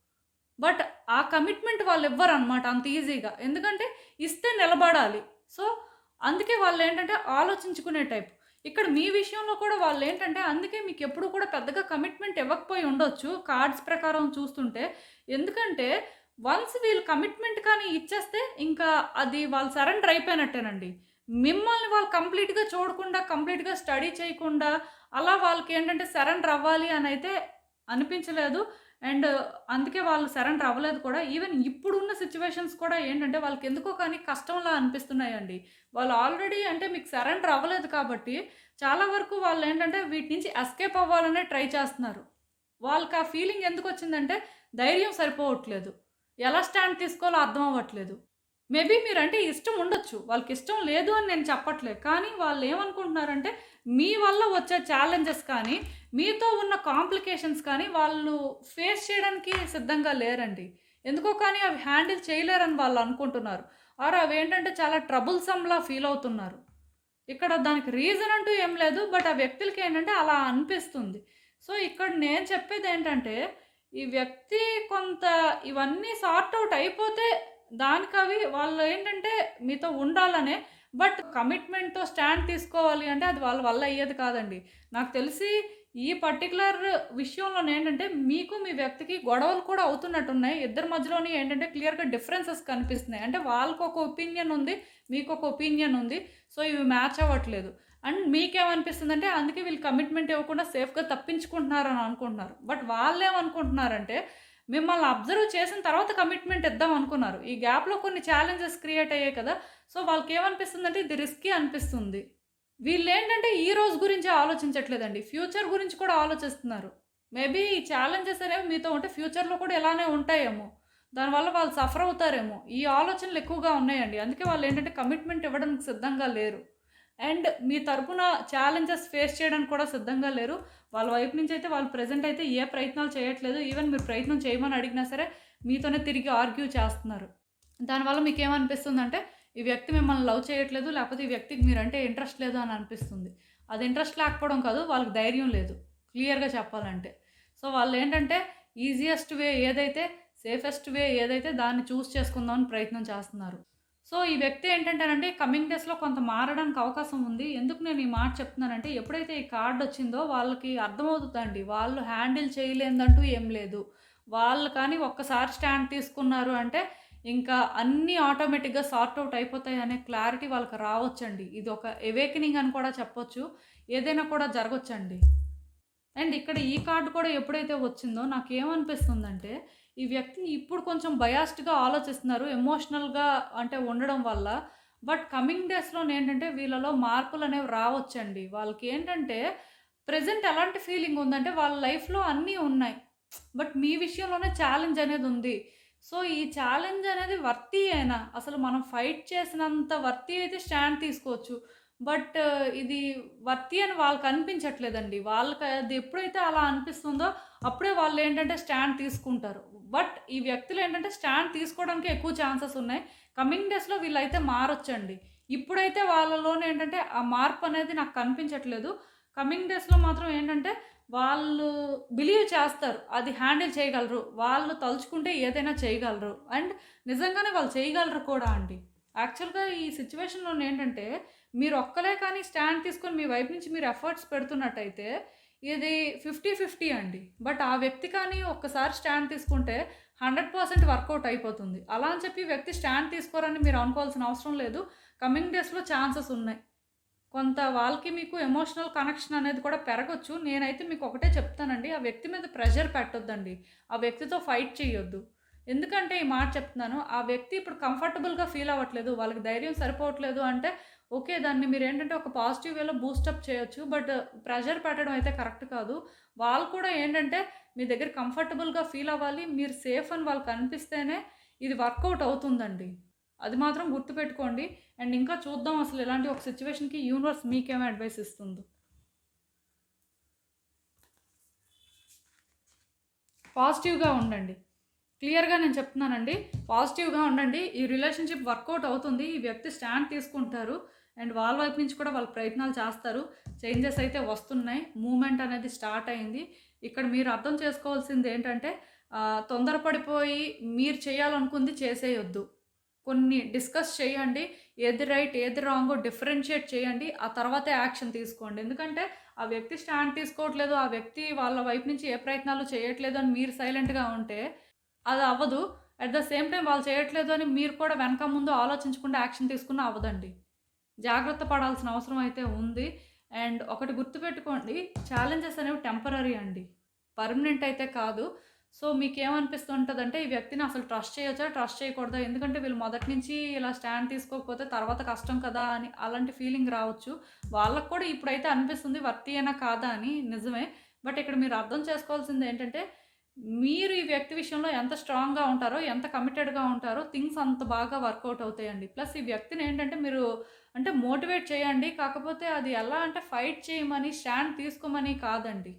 బట్ ఆ కమిట్మెంట్ వాళ్ళు ఇవ్వరనమాట అంత ఈజీగా. ఎందుకంటే ఇస్తే నిలబడాలి. సో, అందుకే వాళ్ళు ఏంటంటే ఆలోచించుకునే టైప్. ఇక్కడ మీ విషయంలో కూడా వాళ్ళు ఏంటంటే అందుకే మీకు ఎప్పుడు కూడా పెద్దగా కమిట్మెంట్ ఇవ్వకపోయి ఉండొచ్చు కార్డ్స్ ప్రకారం చూస్తుంటే. ఎందుకంటే వన్స్ వీళ్ళు కమిట్మెంట్ కానీ ఇచ్చేస్తే ఇంకా అది వాళ్ళు సరెండర్ అయిపోయినట్టేనండి. మిమ్మల్ని వాళ్ళు కంప్లీట్‌గా చూడకుండా, కంప్లీట్‌గా స్టడీ చేయకుండా అలా వాళ్ళకి ఏంటంటే సరెండర్ అవ్వాలి అని అయితే అనిపించలేదు. అండ్ అందుకే వాళ్ళు సరెండర్ అవ్వలేదు కూడా. ఈవెన్ ఇప్పుడున్న సిచ్యువేషన్స్ కూడా ఏంటంటే వాళ్ళకి ఎందుకో కానీ కష్టంలా అనిపిస్తున్నాయండి. వాళ్ళు ఆల్రెడీ అంటే మీకు సరెండర్ అవ్వలేదు కాబట్టి చాలా వరకు వాళ్ళు ఏంటంటే వీటి నుంచి ఎస్కేప్ అవ్వాలనే ట్రై చేస్తున్నారు. వాళ్ళకి ఆ ఫీలింగ్ ఎందుకు వచ్చిందంటే ధైర్యం సరిపోవట్లేదు. ఎలా స్టాండ్ తీసుకోవాలో అర్థం అవ్వట్లేదు. మేబీ మీరు అంటే ఇష్టం ఉండొచ్చు. వాళ్ళకి ఇష్టం లేదు అని నేను చెప్పట్లేదు. కానీ వాళ్ళు ఏమనుకుంటున్నారంటే మీ వల్ల వచ్చే ఛాలెంజెస్ కానీ, మీతో ఉన్న కాంప్లికేషన్స్ కానీ, వాళ్ళు ఫేస్ చేయడానికి సిద్ధంగా లేరండి. ఎందుకో కానీ అవి హ్యాండిల్ చేయలేరని వాళ్ళు అనుకుంటున్నారు. ఆర్ ఏంటంటే చాలా ట్రబుల్సమ్‌లా ఫీల్ అవుతున్నారు. ఇక్కడ దానికి రీజన్ అంటూ ఏం లేదు. బట్ ఆ వ్యక్తులకేంటంటే అలా అనిపిస్తుంది. సో, ఇక్కడ నేను చెప్పేది ఏంటంటే ఈ వ్యక్తి కొంత ఇవన్నీ సార్ట్ అవుట్ అయిపోతే దానికవి వాళ్ళేంటంటే మీతో ఉండాలనే బట్ కమిట్మెంట్‌తో స్టాండ్ తీసుకోవాలి అంటే అది వాళ్ళ వల్ల అయ్యేది కాదండి. నాకు తెలిసి ఈ పర్టికులర్ విషయంలో ఏంటంటే మీకు మీ వ్యక్తికి గొడవలు కూడా అవుతున్నట్టున్నాయి. ఇద్దరి మధ్యలోని ఏంటంటే క్లియర్‌గా డిఫరెన్సెస్ కనిపిస్తున్నాయి. అంటే వాళ్ళకు ఒక ఒపీనియన్ ఉంది. మీకు ఒక ఒపీనియన్ ఉంది. సో, ఇవి మ్యాచ్ అవ్వట్లేదు. అండ్ మీకేమనిపిస్తుందంటే అందుకే వీళ్ళు కమిట్మెంట్ ఇవ్వకుండా సేఫ్‌గా తప్పించుకుంటున్నారని అనుకుంటున్నారు. బట్ వాళ్ళేమనుకుంటున్నారంటే మిమ్మల్ని అబ్జర్వ్ చేసిన తర్వాత కమిట్మెంట్ ఇద్దాం అనుకున్నారు. ఈ గ్యాప్‌లో కొన్ని ఛాలెంజెస్ క్రియేట్ అయ్యాయి కదా! సో, వాళ్ళకేమనిపిస్తుందంటే ఇది రిస్కీ అనిపిస్తుంది. వీళ్ళు ఏంటంటే ఈ రోజు గురించే ఆలోచించట్లేదండి. ఫ్యూచర్ గురించి కూడా ఆలోచిస్తున్నారు. మేబీ ఈ ఛాలెంజెస్ అనేవి మీతో ఉంటే ఫ్యూచర్‌లో కూడా ఇలానే ఉంటాయేమో! దానివల్ల వాళ్ళు సఫర్ అవుతారేమో! ఈ ఆలోచనలు ఎక్కువగా ఉన్నాయండి. అందుకే వాళ్ళు ఏంటంటే కమిట్మెంట్ ఇవ్వడానికి సిద్ధంగా లేరు. అండ్ మీ తరపున ఛాలెంజెస్ ఫేస్ చేయడానికి కూడా సిద్ధంగా లేరు. వాళ్ళ వైపు నుంచి అయితే వాళ్ళు ప్రెజెంట్ అయితే ఏ ప్రయత్నాలు చేయట్లేదు. ఈవెన్ మీరు ప్రయత్నం చేయమని అడిగినా సరే మీతోనే తిరిగి ఆర్గ్యూ చేస్తున్నారు. దానివల్ల మీకు ఏమనిపిస్తుందంటే ఈ వ్యక్తి మిమ్మల్ని లవ్ చేయట్లేదు. లేకపోతే ఈ వ్యక్తికి మీరంటే ఇంట్రెస్ట్ లేదు అని అనిపిస్తుంది. అది ఇంట్రెస్ట్ లేకపోవడం కాదు. వాళ్ళకి ధైర్యం లేదు. క్లియర్‌గా చెప్పాలంటే. సో, వాళ్ళు ఏంటంటే ఈజియెస్ట్ వే ఏదైతే సేఫెస్ట్ వే ఏదైతే దాన్ని చూస్ చేసుకుందామని ప్రయత్నం చేస్తున్నారు. సో, ఈ వ్యక్తి ఏంటంటేనండి కమింగ్ డేస్‌లో కొంత మారడానికి అవకాశం ఉంది. ఎందుకు నేను ఈ మాట చెప్తున్నానంటే ఎప్పుడైతే ఈ కార్డు వచ్చిందో వాళ్ళకి అర్థమవుతుందండి. వాళ్ళు హ్యాండిల్ చేయలేదంటూ ఏం లేదు. వాళ్ళు కానీ ఒక్కసారి స్టాండ్ తీసుకున్నారు అంటే ఇంకా అన్నీ ఆటోమేటిక్‌గా సార్ట్ అవుట్ అయిపోతాయి అనే క్లారిటీ వాళ్ళకి రావచ్చండి. ఇది ఒక ఎవేకనింగ్ అని కూడా చెప్పొచ్చు. ఏదైనా కూడా జరగచ్చండి అండ్ ఇక్కడ ఈ కార్డు కూడా ఎప్పుడైతే వచ్చిందో నాకేమనిపిస్తుందంటే ఈ వ్యక్తి ఇప్పుడు కొంచెం బయాస్డ్‌గా ఆలోచిస్తున్నారు. ఎమోషనల్‌గా అంటే ఉండడం వల్ల. బట్ కమింగ్ డేస్లో ఏంటంటే వీళ్ళలో మార్పులు అనేవి రావచ్చండి. వాళ్ళకి ఏంటంటే ప్రజెంట్ ఎలాంటి ఫీలింగ్ ఉందంటే వాళ్ళ లైఫ్‌లో అన్నీ ఉన్నాయి. బట్ మీ విషయంలోనే ఛాలెంజ్ అనేది ఉంది. సో, ఈ ఛాలెంజ్ అనేది వర్తీయేనా? అసలు మనం ఫైట్ చేసినంత వర్తీ అయితే స్టాండ్ తీసుకోవచ్చు. బట్ ఇది వర్తి అని వాళ్ళకి అనిపించట్లేదండి. వాళ్ళకి అది ఎప్పుడైతే అలా అనిపిస్తుందో అప్పుడే వాళ్ళు ఏంటంటే స్టాండ్ తీసుకుంటారు. బట్ ఈ వ్యక్తులు ఏంటంటే స్టాండ్ తీసుకోవడానికి ఎక్కువ ఛాన్సెస్ ఉన్నాయి. కమింగ్ డేస్‌లో వీళ్ళైతే మారొచ్చండి. ఇప్పుడైతే వాళ్ళలోనే ఏంటంటే ఆ మార్పు అనేది నాకు కనిపించట్లేదు. కమింగ్ డేస్‌లో మాత్రం ఏంటంటే వాళ్ళు బిలీవ్ చేస్తారు. అది హ్యాండిల్ చేయగలరు. వాళ్ళు తలుచుకుంటే ఏదైనా చేయగలరు. అండ్ నిజంగానే వాళ్ళు చేయగలరు కూడా అండి. యాక్చువల్‌గా ఈ సిట్యుయేషన్‌లోనేంటంటే మీరు ఒక్కలే కానీ స్టాండ్ తీసుకొని మీ వైపు నుంచి మీరు ఎఫర్ట్స్ పెడుతున్నట్టయితే ఇది 50, 50 అండి. బట్ ఆ వ్యక్తి కానీ ఒక్కసారి స్టాండ్ తీసుకుంటే 100% వర్కౌట్ అయిపోతుంది. అలా అని చెప్పి వ్యక్తి స్టాండ్ తీసుకోరని మీరు అనుకోవాల్సిన అవసరం లేదు. కమింగ్ డేస్‌లో ఛాన్సెస్ ఉన్నాయి. కొంత వాళ్ళకి మీకు ఎమోషనల్ కనెక్షన్ అనేది కూడా పెరగచ్చు నేనైతే మీకు ఒకటే చెప్తానండి. ఆ వ్యక్తి మీద ప్రెషర్ పెట్టొద్దండి. ఆ వ్యక్తితో ఫైట్ చేయొద్దు. ఎందుకంటే ఈ మాట చెప్తున్నాను. ఆ వ్యక్తి ఇప్పుడు కంఫర్టబుల్‌గా ఫీల్ అవ్వట్లేదు. వాళ్ళకి ధైర్యం సరిపోవట్లేదు అంటే ఓకే. దాన్ని మీరు ఏంటంటే ఒక పాజిటివ్ వేలో బూస్టప్ చేయొచ్చు. బట్ ప్రెషర్ పెట్టడం అయితే కరెక్ట్ కాదు. వాళ్ళు కూడా ఏంటంటే మీ దగ్గర కంఫర్టబుల్‌గా ఫీల్ అవ్వాలి. మీరు సేఫ్ అని వాళ్ళకి అనిపిస్తేనే ఇది వర్కౌట్ అవుతుందండి. అది మాత్రం గుర్తుపెట్టుకోండి. అండ్ ఇంకా చూద్దాం అసలు ఇలాంటి ఒక సిచ్యువేషన్కి యూనివర్స్ మీకేమో అడ్వైస్ ఇస్తుందో. పాజిటివ్‌గా ఉండండి. క్లియర్‌గా నేను చెప్తున్నానండి. పాజిటివ్‌గా ఉండండి. ఈ రిలేషన్‌షిప్ వర్కౌట్ అవుతుంది. ఈ వ్యక్తి స్టాండ్ తీసుకుంటారు. అండ్ వాళ్ళ వైపు నుంచి కూడా వాళ్ళు ప్రయత్నాలు చేస్తారు. చేంజెస్ అయితే వస్తున్నాయి. మూమెంట్ అనేది స్టార్ట్ అయింది. ఇక్కడ మీరు అర్థం చేసుకోవాల్సింది ఏంటంటే తొందరపడిపోయి మీరు చేయాలనుకుంది చేసేయొద్దు. కొన్ని డిస్కస్ చేయండి. ఏది రైట్, ఏది రాంగో డిఫరెన్షియేట్ చేయండి. ఆ తర్వాతే యాక్షన్ తీసుకోండి. ఎందుకంటే ఆ వ్యక్తి స్టాండ్ తీసుకోవట్లేదు. ఆ వ్యక్తి వాళ్ళ వైపు నుంచి ఏ ప్రయత్నాలు చేయట్లేదు అని మీరు సైలెంట్‌గా ఉంటే అది అవ్వదు. అట్ ద సేమ్ టైం వాళ్ళు చేయట్లేదు అని మీరు కూడా వెనక ముందు ఆలోచించకుండా యాక్షన్ తీసుకున్న అవ్వదండి. జాగ్రత్త పడాల్సిన అవసరం అయితే ఉంది. అండ్ ఒకటి గుర్తుపెట్టుకోండి. ఛాలెంజెస్ అనేవి టెంపరరీ అండి. పర్మనెంట్ అయితే కాదు. సో, మీకేమనిపిస్తుంటుందంటే ఈ వ్యక్తిని అసలు ట్రస్ట్ చేయొచ్చా? ట్రస్ట్ చేయకూడదా? ఎందుకంటే వీళ్ళు మొదటి నుంచి ఇలా స్టాండ్ తీసుకోకపోతే తర్వాత కష్టం కదా! అని అలాంటి ఫీలింగ్ రావచ్చు. వాళ్ళకు కూడా ఇప్పుడైతే అనిపిస్తుంది వర్తీయేనా కాదా అని నిజమే. బట్ ఇక్కడ మీరు అర్థం చేసుకోవాల్సింది ఏంటంటే మీరు ఈ వ్యక్తి విషయంలో ఎంత స్ట్రాంగ్‌గా ఉంటారో, ఎంత కమిటెడ్‌గా ఉంటారో థింగ్స్ అంత బాగా వర్కౌట్ అవుతాయండి. ప్లస్ ఈ వ్యక్తిని ఏంటంటే మీరు అంటే మోటివేట్ చేయండి. కాకపోతే అది ఎలా అంటే ఫైట్ చేయమని, స్టాండ్ తీసుకోమని కాదండి.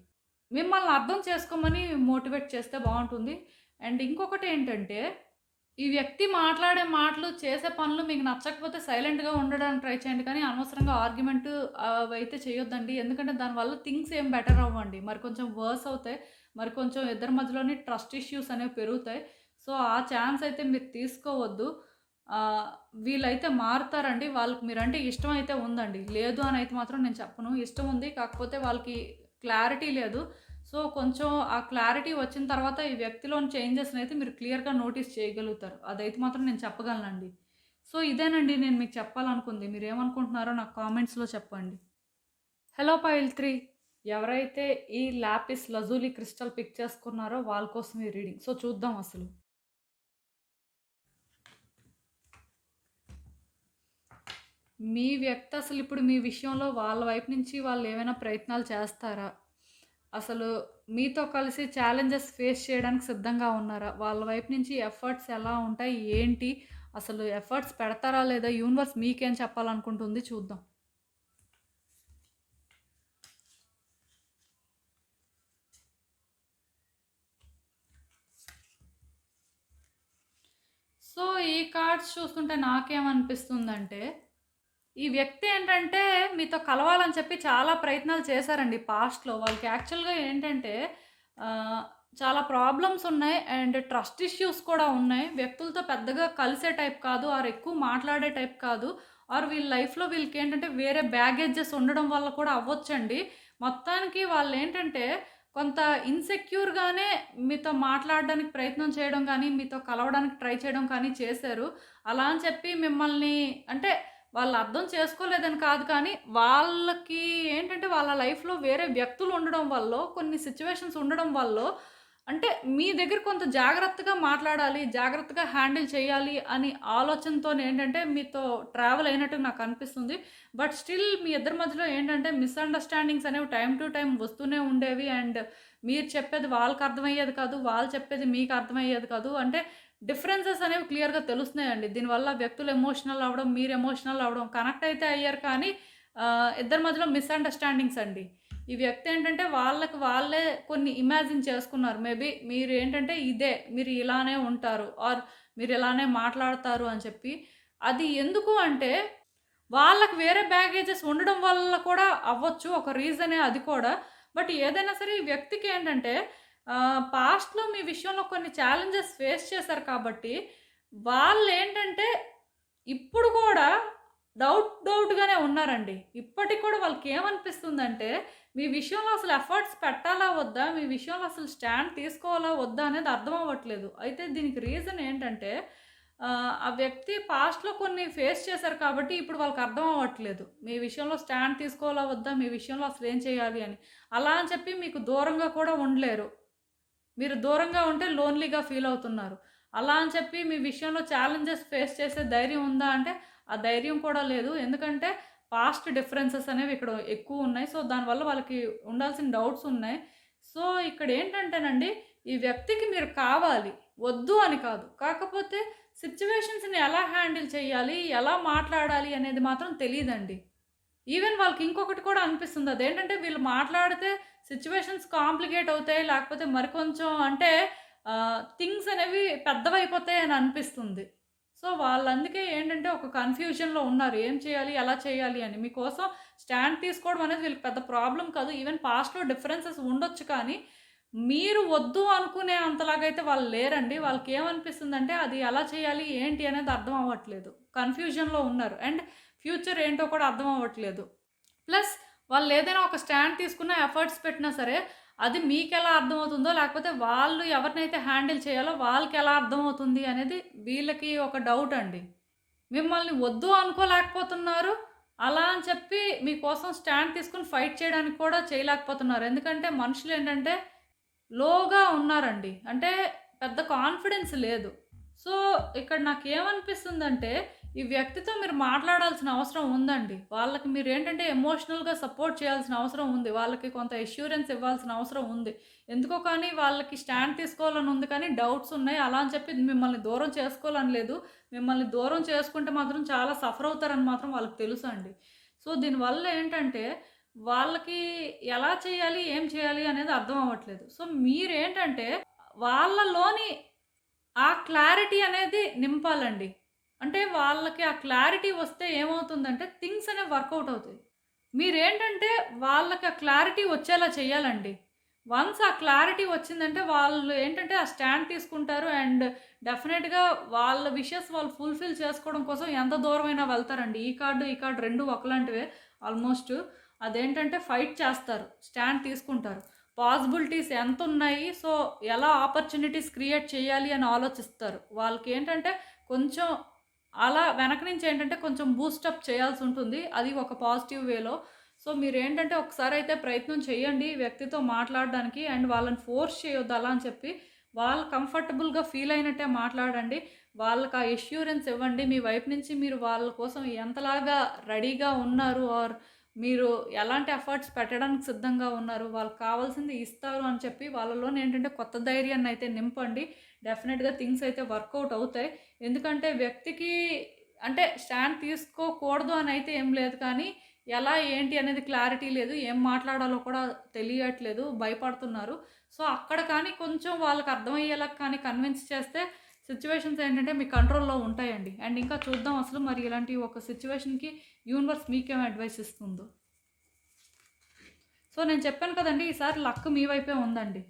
మిమ్మల్ని అర్థం చేసుకోమని మోటివేట్ చేస్తే బాగుంటుంది అండ్ ఇంకొకటి ఏంటంటే ఈ వ్యక్తి మాట్లాడే మాటలు, చేసే పనులు మీకు నచ్చకపోతే సైలెంట్‌గా ఉండడానికి ట్రై చేయండి. కానీ అనవసరంగా ఆర్గ్యుమెంట్ అయితే చేయొద్దండి. ఎందుకంటే దానివల్ల థింగ్స్ ఏం బెటర్ అవ్వండి. మరి కొంచెం వర్స్ అవుతాయి. మరి కొంచెం ఇద్దరి మధ్యలోనే ట్రస్ట్ ఇష్యూస్ అనేవి పెరుగుతాయి. సో, ఆ ఛాన్స్ అయితే మీరు తీసుకోవద్దు. వీళ్ళైతే మారుతారండి. వాళ్ళకి మీరంటే ఇష్టం అయితే ఉందండి. లేదు అని అయితే మాత్రం నేను చెప్పను. ఇష్టం ఉంది. కాకపోతే వాళ్ళకి క్లారిటీ లేదు. సో, కొంచెం ఆ క్లారిటీ వచ్చిన తర్వాత ఈ వ్యక్తిలోని చేంజెస్‌ని అయితే మీరు క్లియర్‌గా నోటీస్ చేయగలుగుతారు. అదైతే మాత్రం నేను చెప్పగలనండి. సో, ఇదేనండి నేను మీకు చెప్పాలనుకుంది. మీరేమనుకుంటున్నారో నాకు కామెంట్స్‌లో చెప్పండి. హలో పైల్ త్రీ ఎవరైతే ఈ లాపిస్ లజూలీ క్రిస్టల్ పిక్ చేసుకున్నారో వాళ్ళ కోసం ఈ రీడింగ్. సో, చూద్దాం అసలు. మీ వ్యక్తి అసలు ఇప్పుడు మీ విషయంలో వాళ్ళ వైపు నుంచి వాళ్ళు ఏమైనా ప్రయత్నాలు చేస్తారా? అసలు మీతో కలిసి ఛాలెంజెస్ ఫేస్ చేయడానికి సిద్ధంగా ఉన్నారా? వాళ్ళ వైపు నుంచి ఎఫర్ట్స్ ఎలా ఉంటాయి? ఏంటి? అసలు ఎఫర్ట్స్ పెడతారా లేదా? యూనివర్స్ మీకేం చెప్పాలనుకుంటుంది చూద్దాం. సో, ఈ కార్డ్స్ చూస్తుంటే నాకేమనిపిస్తుందంటే, ఈ వ్యక్తి ఏంటంటే మీతో కలవాలని చెప్పి చాలా ప్రయత్నాలు చేశారండి పాస్ట్‌లో. వాళ్ళకి యాక్చువల్‌గా ఏంటంటే చాలా ప్రాబ్లమ్స్ ఉన్నాయి. అండ్ ట్రస్ట్ ఇష్యూస్ కూడా ఉన్నాయి. వ్యక్తులతో పెద్దగా కలిసే టైప్ కాదు. ఆరు ఎక్కువ మాట్లాడే టైప్ కాదు. ఆర్ వీళ్ళ లైఫ్‌లో వీళ్ళకి ఏంటంటే వేరే బ్యాగేజెస్ ఉండడం వల్ల కూడా అవ్వచ్చండి మొత్తానికి వాళ్ళు ఏంటంటే కొంత ఇన్‌సెక్యూర్‌గానే మీతో మాట్లాడడానికి ప్రయత్నం చేయడం కానీ మీతో కలవడానికి ట్రై చేయడం కానీ చేశారు. అలా అని చెప్పి మిమ్మల్ని అంటే వాళ్ళు అర్థం చేసుకోలేదని కాదు కానీ, వాళ్ళకి ఏంటంటే వాళ్ళ లైఫ్‌లో వేరే వ్యక్తులు ఉండడం వల్ల కొన్ని సిచ్యువేషన్స్ ఉండడం వల్ల అంటే మీ దగ్గర కొంత జాగ్రత్తగా మాట్లాడాలి, జాగ్రత్తగా హ్యాండిల్ చేయాలి అని ఆలోచనతోనేంటంటే మీతో ట్రావెల్ అయినట్టు నాకు అనిపిస్తుంది. బట్ స్టిల్ మీ ఇద్దరి మధ్యలో ఏంటంటే మిస్‌అండర్‌స్టాండింగ్స్ అనేవి టైం టు టైం వస్తూనే ఉండేవి. అండ్ మీరు చెప్పేది వాళ్ళకి అర్థమయ్యేది కాదు. వాళ్ళు చెప్పేది మీకు అర్థమయ్యేది కాదు. అంటే డిఫరెన్సెస్ అనేవి క్లియర్‌గా తెలుస్తున్నాయండి. దీనివల్ల వ్యక్తులు ఎమోషనల్ అవ్వడం, మీరు ఎమోషనల్ అవ్వడం కనెక్ట్ అయితే అయ్యారు కానీ ఇద్దరి మధ్యలో మిస్‌అండర్‌స్టాండింగ్స్ అండి. ఈ వ్యక్తి ఏంటంటే వాళ్ళకి వాళ్ళే కొన్ని ఇమాజిన్ చేసుకున్నారు. మేబీ మీరేంటంటే ఇదే, మీరు ఇలానే ఉంటారు. ఆర్ మీరు ఇలానే మాట్లాడతారు అని చెప్పి. అది ఎందుకు అంటే వాళ్ళకి వేరే బ్యాగేజెస్ ఉండడం వల్ల కూడా అవ్వచ్చు. ఒక రీజనే అది కూడా. బట్ ఏదైనా సరే ఈ వ్యక్తికి ఏంటంటే పాస్ట్‌లో మీ విషయంలో కొన్ని ఛాలెంజెస్ ఫేస్ చేశారు కాబట్టి, వాళ్ళు ఏంటంటే ఇప్పుడు కూడా డౌట్ డౌట్‌గానే ఉన్నారండి. ఇప్పటికి కూడా వాళ్ళకి ఏమనిపిస్తుందంటే మీ విషయంలో అసలు ఎఫర్ట్స్ పెట్టాలా వద్దా? మీ విషయంలో అసలు స్టాండ్ తీసుకోవాలా వద్దా? అనేది అర్థం అవ్వట్లేదు. అయితే దీనికి రీజన్ ఏంటంటే ఆ వ్యక్తి పాస్ట్‌లో కొన్ని ఫేస్ చేశారు కాబట్టి ఇప్పుడు వాళ్ళకి అర్థం అవ్వట్లేదు. మీ విషయంలో స్టాండ్ తీసుకోవాలా వద్దా? మీ విషయంలో అసలు ఏం చేయాలి అని. అలా అని చెప్పి మీకు దూరంగా కూడా ఉండలేరు. మీరు దూరంగా ఉంటే లోన్‌లీగా ఫీల్ అవుతున్నారు. అలా అని చెప్పి మీ విషయంలో ఛాలెంజెస్ ఫేస్ చేసే ధైర్యం ఉందా అంటే, ఆ ధైర్యం కూడా లేదు. ఎందుకంటే పాస్ట్ డిఫరెన్సెస్ అనేవి ఇక్కడ ఎక్కువ ఉన్నాయి. సో, దానివల్ల వాళ్ళకి ఉండాల్సిన డౌట్స్ ఉన్నాయి. సో, ఇక్కడ ఏంటంటేనండి ఈ వ్యక్తికి మీరు కావాలి. వద్దు అని కాదు. కాకపోతే సిచ్యువేషన్స్ని ఎలా హ్యాండిల్ చేయాలి? ఎలా మాట్లాడాలి? అనేది మాత్రం తెలియదండి ఈవెన్ వాళ్ళకి ఇంకొకటి కూడా అనిపిస్తుంది. అదేంటంటే వీళ్ళు మాట్లాడితే సిచ్యువేషన్స్ కాంప్లికేట్ అవుతాయి. లేకపోతే మరికొంచెం అంటే థింగ్స్ అనేవి పెద్దవైపోతాయి అని అనిపిస్తుంది. సో, వాళ్ళందుకే ఏంటంటే ఒక కన్‌ఫ్యూజన్‌లో ఉన్నారు. ఏం చేయాలి? ఎలా చేయాలి అని. మీకోసం స్టాండ్ తీసుకోవడం అనేది వీళ్ళకి పెద్ద ప్రాబ్లం కాదు. ఈవెన్ పాస్ట్‌లో డిఫరెన్సెస్ ఉండొచ్చు కానీ, మీరు వద్దు అనుకునే అంతలాగైతే వాళ్ళు లేరండి. వాళ్ళకి ఏమనిపిస్తుందంటే అది ఎలా చేయాలి? ఏంటి? అనేది అర్థం అవ్వట్లేదు. కన్‌ఫ్యూజన్‌లో ఉన్నారు. అండ్ ఫ్యూచర్ ఏంటో కూడా అర్థం అవ్వట్లేదు. ప్లస్ వాళ్ళు ఏదైనా ఒక స్టాండ్ తీసుకున్న ఎఫర్ట్స్ పెట్టినా సరే, అది మీకు ఎలా అర్థమవుతుందో, లేకపోతే వాళ్ళు ఎవరినైతే హ్యాండిల్ చేయాలో వాళ్ళకి ఎలా అర్థమవుతుంది అనేది వీళ్ళకి ఒక డౌట్ అండి. మిమ్మల్ని వద్దు అనుకోలేకపోతున్నారు. అలా అని చెప్పి మీకోసం స్టాండ్ తీసుకొని ఫైట్ చేయడానికి కూడా చేయలేకపోతున్నారు. ఎందుకంటే మనుషులు ఏంటంటే లోగా ఉన్నారండి. అంటే పెద్ద కాన్ఫిడెన్స్ లేదు. సో, ఇక్కడ నాకు ఏమనిపిస్తుందంటే ఈ వ్యక్తితో మీరు మాట్లాడాల్సిన అవసరం ఉందండి. వాళ్ళకి మీరు ఏంటంటే ఎమోషనల్‌గా సపోర్ట్ చేయాల్సిన అవసరం ఉంది. వాళ్ళకి కొంత ఎష్యూరెన్స్ ఇవ్వాల్సిన అవసరం ఉంది. ఎందుకో కానీ వాళ్ళకి స్టాండ్ తీసుకోవాలని ఉంది కానీ డౌట్స్ ఉన్నాయి. అలా అని చెప్పి మిమ్మల్ని దూరం చేసుకోవాలని లేదు. మిమ్మల్ని దూరం చేసుకుంటే మాత్రం చాలా సఫర్ అవుతారని మాత్రం వాళ్ళకి తెలుసండి. సో, దీనివల్ల ఏంటంటే, వాళ్ళకి ఎలా చేయాలి, ఏం చేయాలి అనేది అర్థం అవ్వట్లేదు. సో, మీరేంటంటే వాళ్ళలోని ఆ క్లారిటీ అనేది నింపాలండి. అంటే వాళ్ళకి ఆ క్లారిటీ వస్తే ఏమవుతుందంటే థింగ్స్ అనేవి వర్కౌట్ అవుతాయి. మీరేంటంటే వాళ్ళకి ఆ క్లారిటీ వచ్చేలా చేయాలండి. వన్స్ ఆ క్లారిటీ వచ్చిందంటే వాళ్ళు ఏంటంటే ఆ స్టాండ్ తీసుకుంటారు అండ్ డెఫినెట్గా వాళ్ళ విషెస్ వాళ్ళు ఫుల్‌ఫిల్ చేసుకోవడం కోసం ఎంత దూరమైనా వెళ్తారండి. ఈ కార్డు ఈ కార్డు రెండు ఒకలాంటివే ఆల్మోస్ట్. అదేంటంటే ఫైట్ చేస్తారు. స్టాండ్ తీసుకుంటారు. పాసిబిలిటీస్ ఎంత ఉన్నాయి సో, ఎలా ఆపర్చునిటీస్ క్రియేట్ చేయాలి అని ఆలోచిస్తారు. వాళ్ళకి ఏంటంటే కొంచెం అలా వెనక నుంచి ఏంటంటే కొంచెం బూస్టప్ చేయాల్సుంటుంది. అది ఒక పాజిటివ్ వేలో. సో, మీరు ఏంటంటే ఒకసారి అయితే ప్రయత్నం చేయండి వ్యక్తితో మాట్లాడడానికి అండ్ వాళ్ళని ఫోర్స్ చేయొద్దు అలా అని చెప్పి. వాళ్ళు కంఫర్టబుల్‌గా ఫీల్ అయినట్టే మాట్లాడండి. వాళ్ళకి ఆ ఇష్యూరెన్స్ ఇవ్వండి. మీ వైపు నుంచి మీరు వాళ్ళ కోసం ఎంతలాగా రెడీగా ఉన్నారు ఆర్ మీరు ఎలాంటి ఎఫర్ట్స్ పెట్టడానికి సిద్ధంగా ఉన్నారు. వాళ్ళకి కావాల్సింది ఇస్తారు అని చెప్పి వాళ్ళలోనే ఏంటంటే కొత్త ధైర్యాన్ని అయితే నింపండి. డెఫినెట్గా థింగ్స్ అయితే వర్కౌట్ అవుతాయి. ఎందుకంటే వ్యక్తికి అంటే స్టాండ్ తీసుకోకూడదు అని అయితే ఏం లేదు కానీ, ఎలా ఏంటి అనేది క్లారిటీ లేదు. ఏం మాట్లాడాలో కూడా తెలియట్లేదు. భయపడుతున్నారు. సో, అక్కడ కానీ కొంచెం వాళ్ళకి అర్థమయ్యేలా కానీ కన్విన్స్ చేస్తే సిచ్యువేషన్స్ ఏంటంటే మీ కంట్రోల్‌లో ఉంటాయండి. అండ్ ఇంకా చూద్దాం అసలు మరి ఇలాంటి ఒక సిచ్యువేషన్కి యూనివర్స్ మీకేం అడ్వైస్ ఇస్తుందో. సో, నేను చెప్పాను కదండి ఈసారి లక్ మీ వైపే ఉందండి.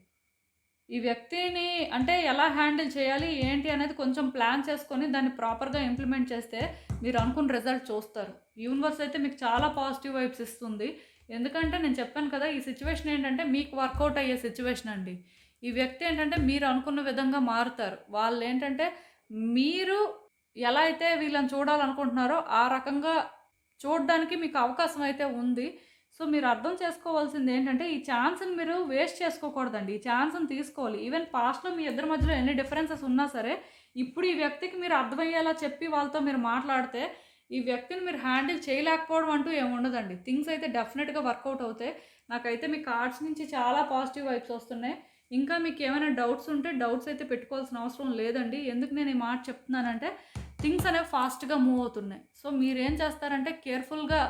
ఈ వ్యక్తిని అంటే ఎలా హ్యాండిల్ చేయాలి, ఏంటి అనేది కొంచెం ప్లాన్ చేసుకొని దాన్ని ప్రాపర్‌గా ఇంప్లిమెంట్ చేస్తే మీరు అనుకున్న రిజల్ట్ చూస్తారు. యూనివర్స్ అయితే మీకు చాలా పాజిటివ్ వైబ్స్ ఇస్తుంది. ఎందుకంటే నేను చెప్పాను కదా! ఈ సిచ్యువేషన్ ఏంటంటే మీకు వర్కౌట్ అయ్యే సిచ్యువేషన్ అండి. ఈ వ్యక్తి ఏంటంటే మీరు అనుకున్న విధంగా మారుతారు. వాళ్ళు ఏంటంటే మీరు ఎలా అయితే వీళ్ళని చూడాలనుకుంటున్నారో ఆ రకంగా చూడడానికి మీకు అవకాశం అయితే ఉంది. సో, మీరు అర్థం చేసుకోవాల్సింది ఏంటంటే ఈ ఛాన్స్‌ని మీరు వేస్ట్ చేసుకోకూడదండి. ఈ ఛాన్స్‌ని తీసుకోవాలి. ఈవెన్ పాస్ట్‌లో మీ ఇద్దరి మధ్యలో ఎన్ని డిఫరెన్సెస్ ఉన్నా సరే, ఇప్పుడు ఈ వ్యక్తికి మీరు అర్థమయ్యేలా చెప్పి వాళ్ళతో మీరు మాట్లాడితే, ఈ వ్యక్తిని మీరు హ్యాండిల్ చేయలేకపోవడం అంటూ ఏముండదండి థింగ్స్ అయితే డెఫినెట్గా వర్కౌట్ అవుతాయి. నాకైతే మీ కార్డ్స్ నుంచి చాలా పాజిటివ్ వైబ్స్ వస్తున్నాయి. ఇంకా మీకు ఏమైనా డౌట్స్ ఉంటే డౌట్స్ అయితే పెట్టుకోవాల్సిన అవసరం లేదండి. ఎందుకు నేను ఈ మాట చెప్తున్నానంటే థింగ్స్ అనేవి ఫాస్ట్‌గా మూవ్ అవుతున్నాయి. సో, మీరేం చేస్తారంటే కేర్‌ఫుల్‌గా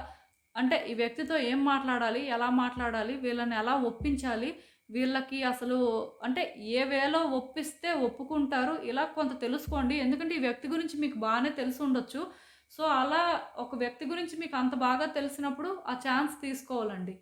అంటే ఈ వ్యక్తితో ఏం మాట్లాడాలి, ఎలా మాట్లాడాలి, వీళ్ళని ఎలా ఒప్పించాలి, వీళ్ళకి అసలు అంటే ఏ వేలో ఒప్పిస్తే ఒప్పుకుంటారు, ఇలా కొంత తెలుసుకోండి. ఎందుకంటే ఈ వ్యక్తి గురించి మీకు బాగానే తెలిసి ఉండొచ్చు సో, అలా ఒక వ్యక్తి గురించి మీకు అంత బాగా తెలిసినప్పుడు ఆ ఛాన్స్ తీసుకోవాలండి.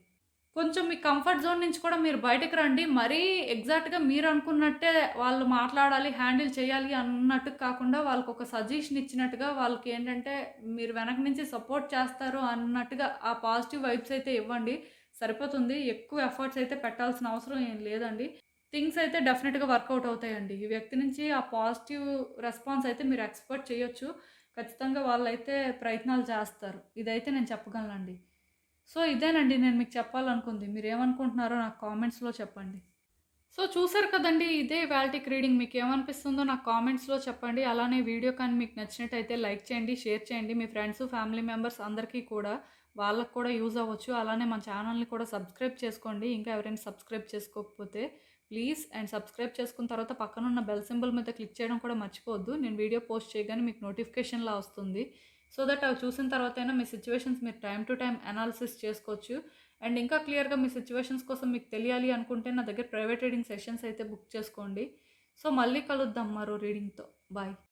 కొంచెం మీ కంఫర్ట్ జోన్ నుంచి కూడా మీరు బయటకు రండి. మరీ ఎగ్జాక్ట్‌గా మీరు అనుకున్నట్టే వాళ్ళు మాట్లాడాలి, హ్యాండిల్ చేయాలి అన్నట్టు కాకుండా వాళ్ళకొక సజెషన్ ఇచ్చినట్టుగా వాళ్ళకి ఏంటంటే మీరు వెనక నుంచి సపోర్ట్ చేస్తారు అన్నట్టుగా ఆ పాజిటివ్ వైబ్స్ అయితే ఇవ్వండి. సరిపోతుంది. ఎక్కువ ఎఫర్ట్స్ అయితే పెట్టాల్సిన అవసరం ఏం లేదండి. థింగ్స్ అయితే డెఫినెట్గా వర్కౌట్ అవుతాయండి. ఈ వ్యక్తి నుంచి ఆ పాజిటివ్ రెస్పాన్స్ అయితే మీరు ఎక్స్‌పెక్ట్ చేయొచ్చు. ఖచ్చితంగా వాళ్ళైతే ప్రయత్నాలు చేస్తారు. ఇదైతే నేను చెప్పగలనండి. సో, ఇదేనండి నేను మీకు చెప్పాలనుకుంది. మీరేమనుకుంటున్నారో నాకు కామెంట్స్‌లో చెప్పండి. సో, చూసారు కదండీ! ఇదే ఇవాల్టికి రీడింగ్. మీకేమనిపిస్తుందో నాకు కామెంట్స్‌లో చెప్పండి. అలానే వీడియో కానీ మీకు నచ్చినట్టయితే లైక్ చేయండి, షేర్ చేయండి. మీ ఫ్రెండ్స్, ఫ్యామిలీ మెంబర్స్ అందరికీ కూడా వాళ్ళకు కూడా యూజ్ అవ్వచ్చు. అలానే మా ఛానల్‌ని కూడా సబ్స్క్రైబ్ చేసుకోండి. ఇంకా ఎవరైనా సబ్స్క్రైబ్ చేసుకోకపోతే ప్లీజ్ అండ్ సబ్స్క్రైబ్ చేసుకున్న తర్వాత పక్కనున్న బెల్ సింబల్ మీద క్లిక్ చేయడం కూడా మర్చిపోవద్దు. నేను వీడియో పోస్ట్ చేయగానే మీకు నోటిఫికేషన్‌లా వస్తుంది. సో దట్ అవి చూసిన తర్వాతైనా మీ సిచ్యువేషన్స్ మీరు టైం టు టైం అనాలిసిస్ చేసుకోవచ్చు. అండ్ ఇంకా క్లియర్‌గా మీ సిచ్యువేషన్స్ కోసం మీకు తెలియాలి అనుకుంటే నా దగ్గర ప్రైవేట్ రీడింగ్ సెషన్స్ అయితే బుక్ చేసుకోండి. సో, మళ్ళీ కలుద్దాం మరో రీడింగ్‌తో. బాయ్.